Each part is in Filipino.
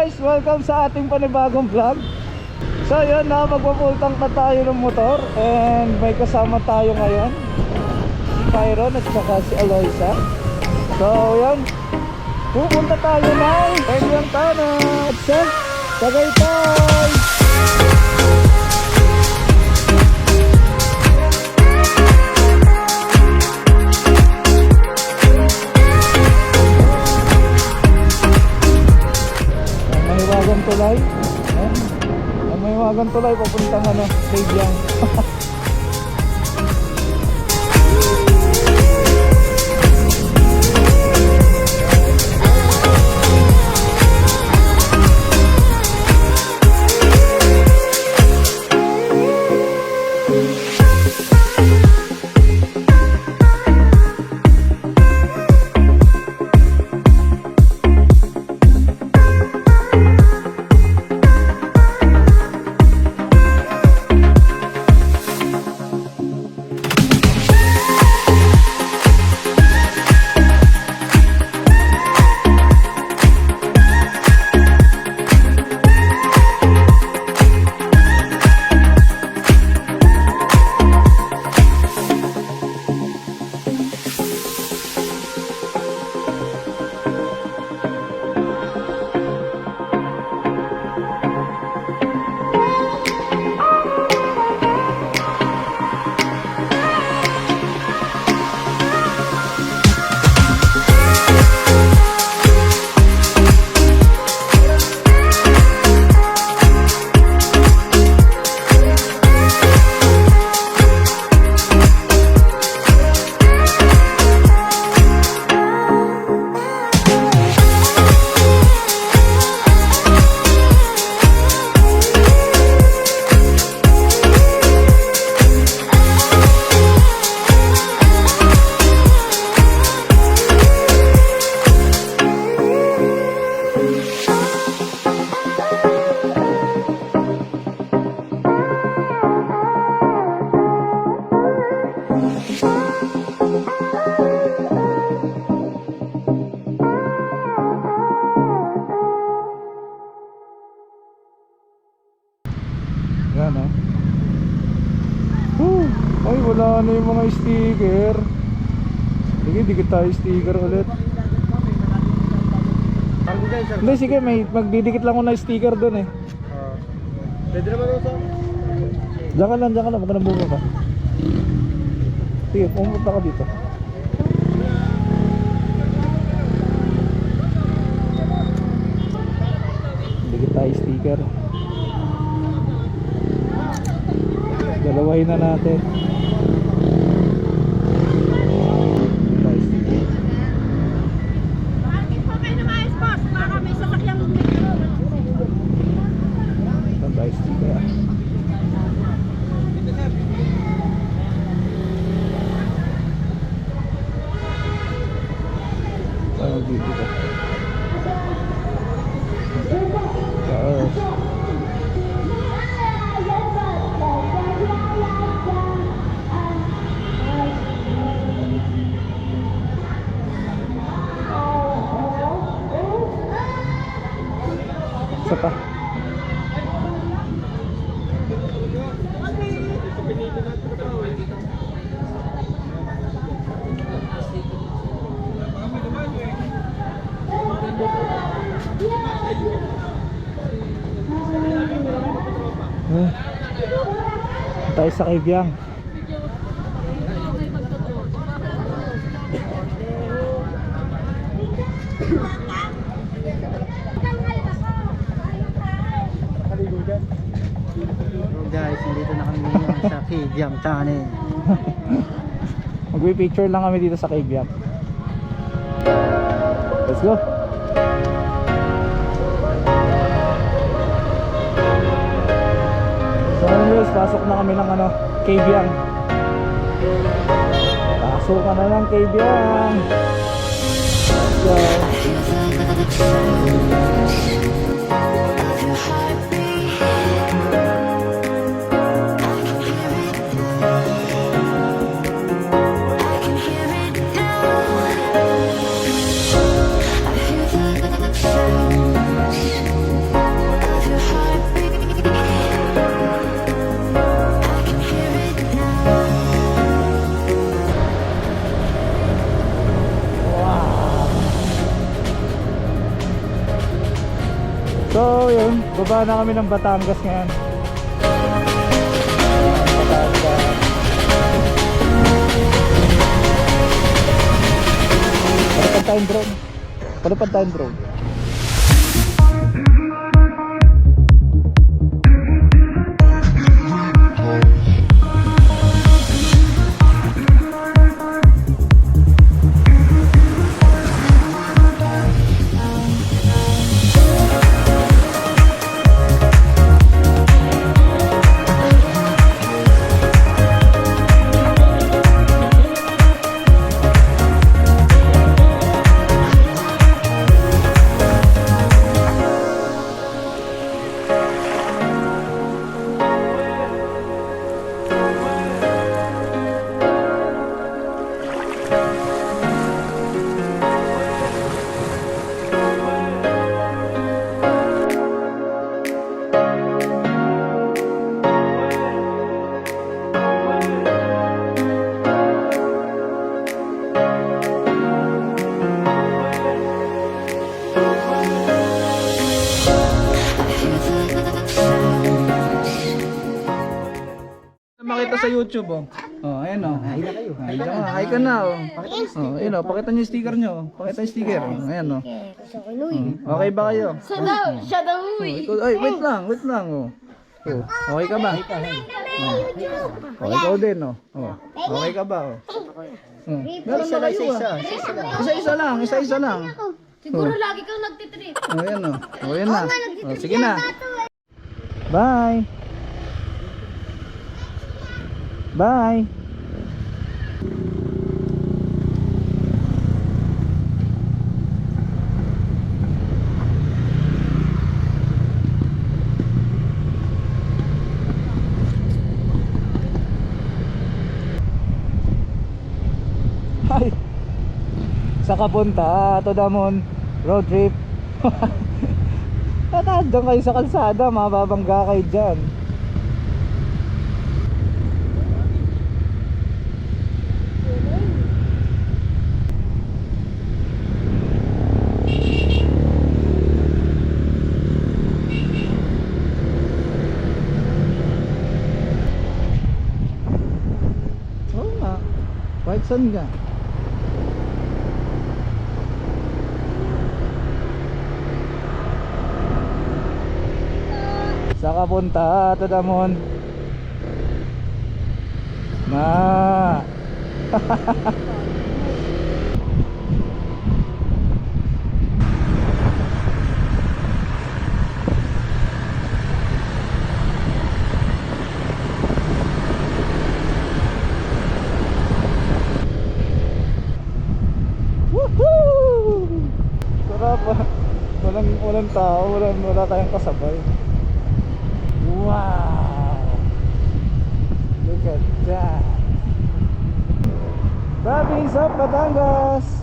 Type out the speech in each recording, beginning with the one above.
guys, welcome sa ating panibagong vlog. So yun na, magpapultang na tayo ng motor And may kasama tayo ngayon. Si Kyron at saka si Aloysa. So yun, pupunta tayo ng Penyang Tanat sa Tagaytay Ang mahiwagang tulay papuntang ano, Stadium tayo sticker ulit. Hindi, sige, may magdidikit lang ko na sticker doon eh. Pwede naman sa... Diyan ka lang, diyan ka lang, huwag ka nang bumaba. Sige, pumunta ka dito. Dikit tayo sticker. Dalawahin na natin. Tayo sa Kaibyang. Guys, nandito na kami ngayon sa Kidyam Channel. Magpi-picture lang kami dito sa Kaibyang. Let's go. Pasok na kami ng ano, Kaibyang. Pasok ka na ng Kaibyang. Let's go. Baba na kami ng Batangas ngayon. Batangas. Palipad tayong drone. Palipad tayong drone. Sa YouTube oh. Oh, ayan oh. Ay na kayo. Ay ka, na oh. Oh, ayun oh, pakita niyo yung sticker niyo. oh. Pakita yung sticker. Oh, ayan oh. Oh, Okay ba kayo? Daw, siya daw Oh, eh. wait lang, wait lang oh. Oh, okay ka ba? Oh, ikaw din oh. Oh, okay ka ba oh? Oh, meron na kayo Isa, ah. isa, isa lang. Isa-isa lang, isa-isa lang. Siguro lagi kang nagtitrip. Oh, ayan oh. Oh, ayan na. Oh, sige na. Bye. Bye. Ay. Sa kapunta, to damon road trip. Tatandang kayo sa kalsada, mababangga kayo dyan. Saan ka. Sa kapunta, Tadamon. Na. Woohoo! Sarap ah. Tao, walang, wala tayong kasabay. Wow! Look at that! Province of Batangas!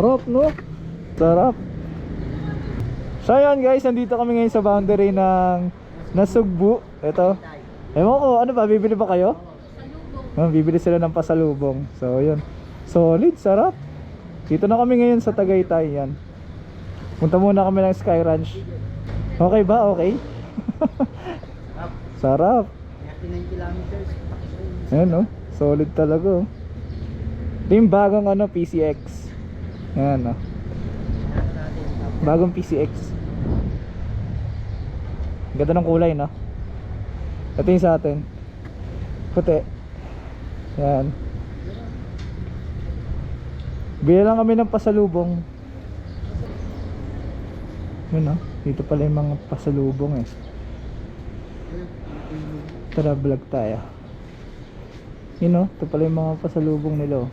Sarap, no? Sarap. So ayan guys, nandito kami ngayon sa boundary ng Nasugbu. Ito. Ewan ko, ano ba, bibili ba kayo? Ah, bibili sila ng pasalubong. So yun. Solid, sarap. Dito na kami ngayon sa Tagaytay yan. Punta muna kami ng Sky Ranch. Okay ba? Okay? sarap. 39 kilometers. Ayan no, solid talaga oh. Ito yung bagong ano, PCX. Ayan no. Bagong PCX. Ganda ng kulay no. Ito yung sa atin. Puti. Ayan. Bili lang kami ng pasalubong. Yun no. Dito pala yung mga pasalubong eh. Tara vlog tayo. Yun know, ito pala yung mga pasalubong nila oh.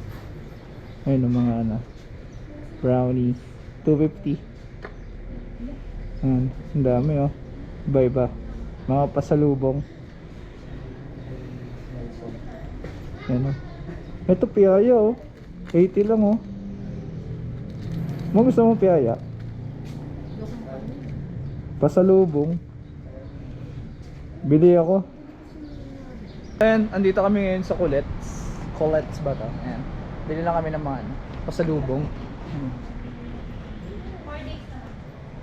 Ayun yung mga ano. Brownie. 250. Ayan, ang dami oh. Iba iba. Mga pasalubong. Ayan oh. Ito piyaya oh. 80 lang oh. Mo gusto mo piyaya? Pasalubong. Bili ako. And andito kami ngayon sa Colette's. Colette's ba to? Ayan. Bili lang kami ng mga ano, pasalubong. Hmm.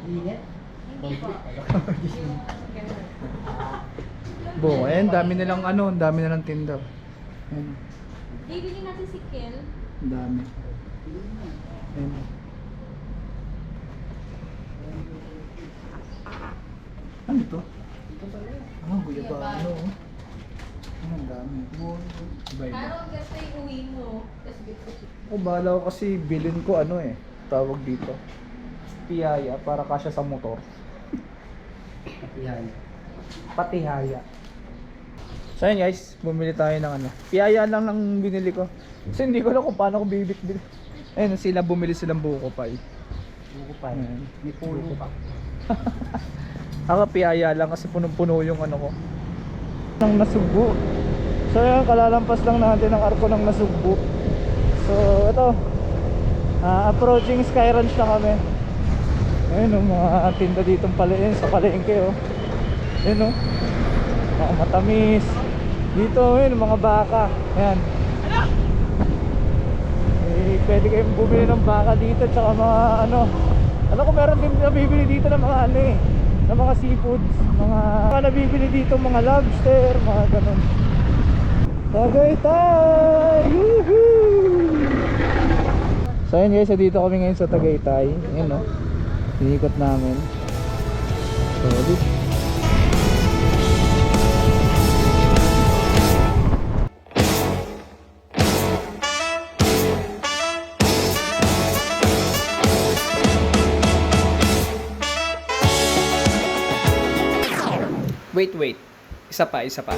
Init. Bo, ayan, dami nilang ano, ang dami nilang tinda. Ayan, Bibili natin si Kel. ang dami. Ayan. Ano to? Ah, guyabano. oh. Ang dami. Iba iba. Parang kasi uwi mo. Tapos bigyan O bala ko kasi bilin ko ano eh, tawag dito. Piyaya para kasya sa motor. Yan. Patihaya. So yun guys, bumili tayo ng ano. Piyaya lang ng binili ko. Kasi hindi ko alam kung paano ko bibit-bili. Ayun sila bumili silang buko pie. Buko pa. Ayan. May pulo pa. Ako piyaya lang kasi punong-puno yung ano ko. Nang nasugbo. So yan, kalalampas lang natin ang arko ng nasugbo. So ito, ah, approaching Sky Ranch na kami. Ayun oh, mga tinda dito pala sa palengke oh. Ayun oh. Mga matamis. Dito ayun, mga baka. Ayan. Eh, pwede kayong bumili ng baka dito tsaka mga ano. Ano ko meron din nabibili dito ng mga ano eh. Ng mga seafoods. Mga, mga nabibili dito mga lobster, mga ganun. Tagaytay! Woohoo! So ayun guys, so dito kami ngayon sa Tagaytay. Ayun no. Sinikot namin. Solid. Wait, wait. Isa pa, isa pa.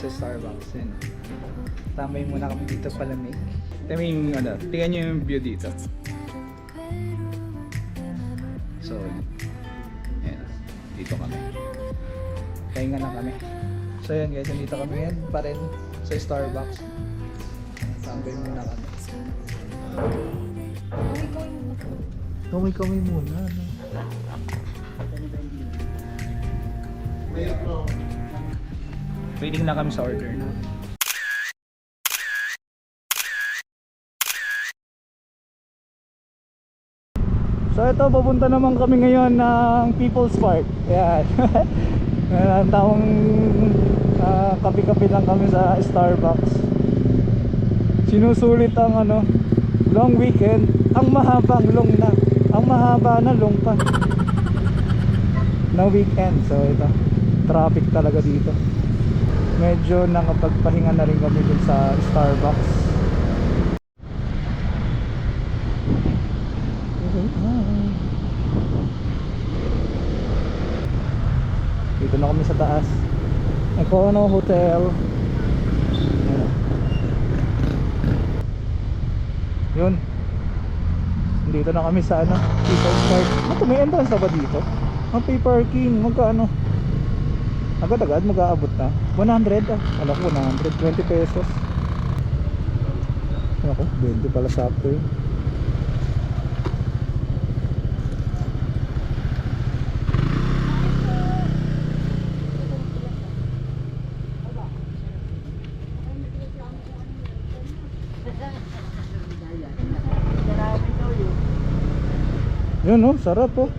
Sa Starbucks. Yun. Tambay muna kami dito palamig. Tingnan yung ano, tingnan nyo yung view dito. So, yan. Dito kami. Pahinga na kami. So yun guys, nandito kami ngayon pa rin sa Starbucks. Tambay muna kami. Kamay-kamay muna. Ano? Waiting na kami sa order na. So ito, papunta naman kami ngayon ng People's Park. Ayan. Ayan, taong ah, kapi-kapi lang kami sa Starbucks. Sinusulit ang ano, long weekend, ang mahabang long na. Ang mahaba na long pa. Na weekend. So ito, traffic talaga dito. Medyo nakapagpahinga na rin kami dun sa Starbucks. Dito na kami sa taas. Econo Hotel. Yun. Dito na kami sa ano, People's Park. Ano, may entrance na ba dito? Ang pay parking, magkano? Agad-agad mag-aabot na. 100 ah. Alam ko 100, 20 pesos. Ako, 20 pala sa after. Yun oh, sarap po.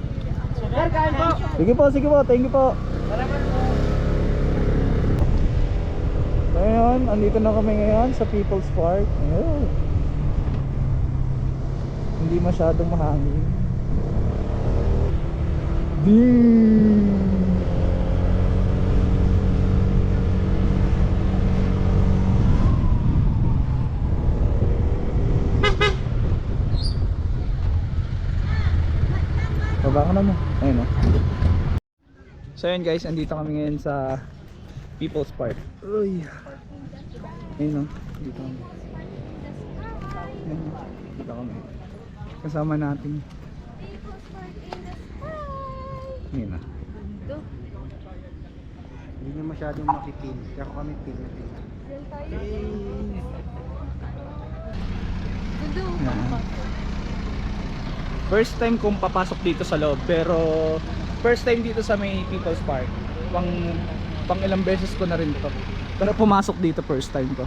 Sige po, sige po, thank you po. Ngayon, andito na kami ngayon sa People's Park. Ayun. Hindi masyadong mahangin. Ding! Baba ka na. Ayun oh. So yun guys, andito kami ngayon sa People's Park. Uy. Ayun o, dito kami. Ayun, dito kami. Kasama natin. Ayun na. Hindi nyo masyadong makipil. Kaya ako kami pil na pil. First time kong papasok dito sa loob pero first time dito sa may People's Park. Pang pang ilang beses ko na rin to. Pero pumasok dito first time ko.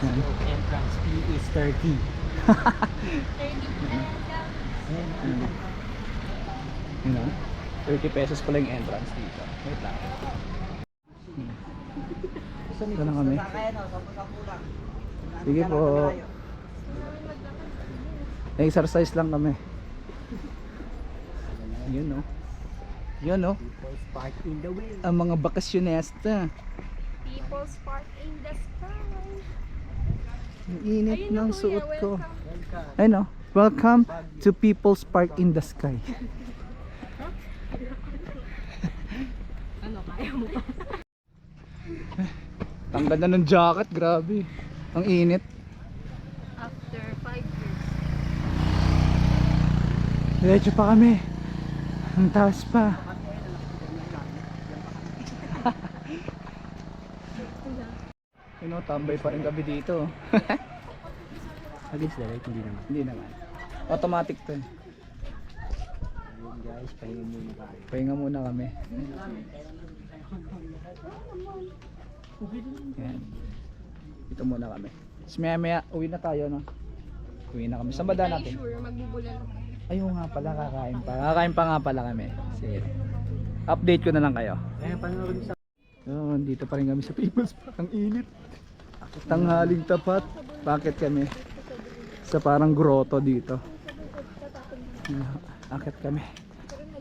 Ayan. Entrance fee is 30. You know, 30 pesos pala yung entrance dito. Wait lang. Ito na kami. Sige po. Exercise lang kami. Yun no. Yun no. People's Park in the way. Ang mga bakasyonesta. People's Park in the sky. Ang init Ayun na, ng kuya, suot ko. Welcome. Ayun no. Welcome to People's Park in the Sky. Ano, kaya mo pa? Ang ganda ng jacket, grabe. Ang init. After 5 years. Diretso pa kami. Ang taas pa. You know, tambay pa rin kami dito. Against the light, hindi naman. Hindi naman. Automatic to. eh. Ayun guys. Pahinga muna tayo. Pahinga muna kami. Yan. Dito muna kami. Tapos maya maya, uwi na tayo no? Uwi na kami. Saan ba daan natin? Sure, magbubulan. Ayun nga pala, kakain pa. Kakain pa nga pala kami. Sige. Update ko na lang kayo. Ayan, panoorin sa... Yun, dito pa rin kami sa People's Park. Ang init. Tanghaling tapat. Bakit kami? Sa parang grotto dito. Yun, Akit kami.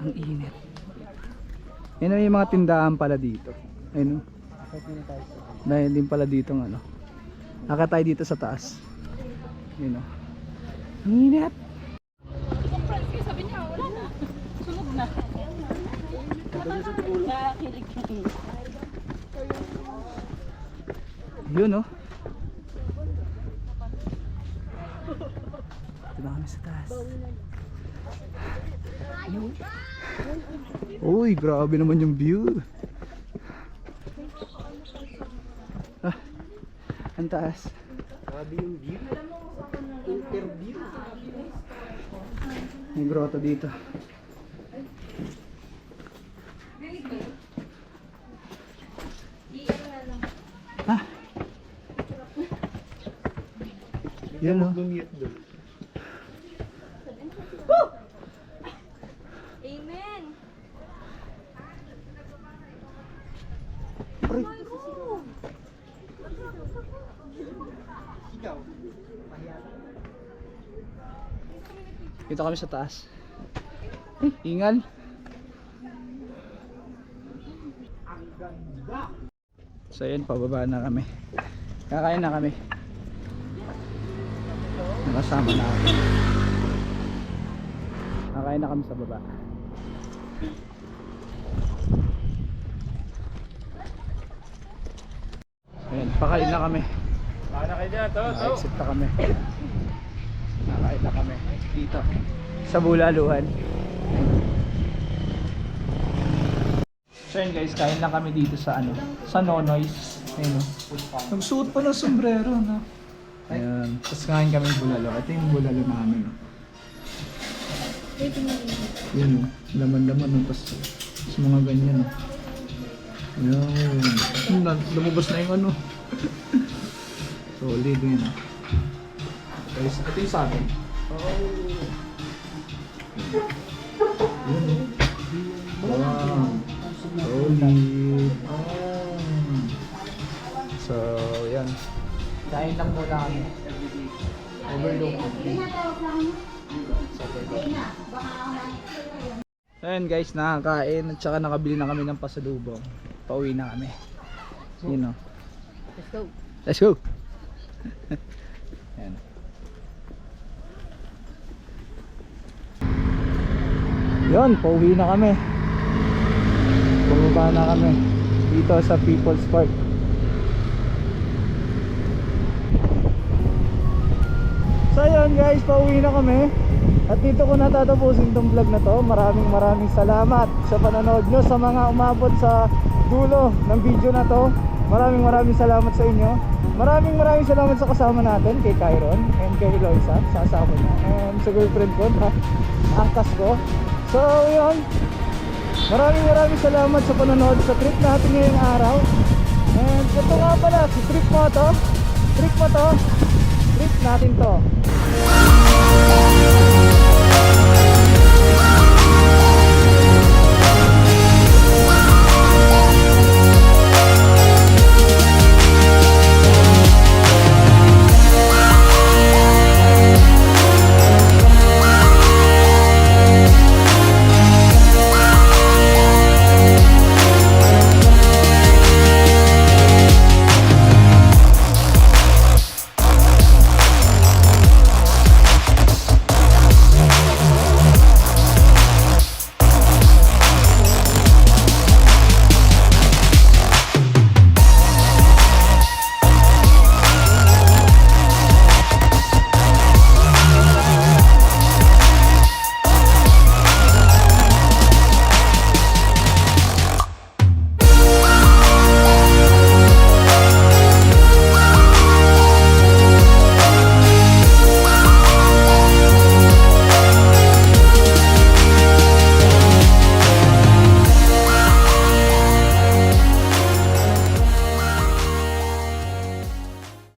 Ang init. Yan na yung mga tindahan pala dito. Ayun. oh. Dahil din pala dito ng ano. Akit tayo dito sa taas. Yun o. Ang init. Sabi niya, wala na. Sunog na. Nakakilig yung Yun oh. Dito na kami sa taas. Uy, grabe naman yung view. Ah, ang taas. Grabe yung view. Interview. May grotto dito. Ah. Yun oh. Bumute doon. Amen. Ikaw. Dito kami sa taas. Ay, ingal. So yun, pababa na kami. Kakain na kami. Nakasama na ako. Kakain na kami sa baba. Ayun, pakain na kami. Naka-exit na kami. Nakain na kami dito sa Bulaluhan. So yun guys, kain lang kami dito sa ano, sa Nonoys. Ayun o. Nagsuot pa ng sombrero, no? Ayan. Tapos kain kami bulalo. Ito yung bulalo namin. Oh. Yan o. Laman-laman. Oh. Tapos, mga ganyan. Oh. Ayan. Lumabas na yung ano. Solid yun. Oh. Guys, ito yung sa atin. Yan Kain lang muna kami. Overlook. Ayan guys, nakakain at saka nakabili na kami ng pasalubong. Pauwi na kami. Yun o. Let's go. Let's go! Ayan. Yun, pauwi na kami. Bumaba na kami dito sa People's Park. So yun guys, pauwi na kami. At dito ko natatapusin tong vlog na to. Maraming maraming salamat sa panonood nyo sa mga umabot sa dulo ng video na to. Maraming maraming salamat sa inyo. Maraming maraming salamat sa kasama natin kay Kyron and kay Eloisa sa asawa niya and sa girlfriend ko na angkas ko. So yun, maraming maraming salamat sa panonood sa trip natin ngayong araw. And ito nga pala, si trip mo to, trip mo to, trip natin to.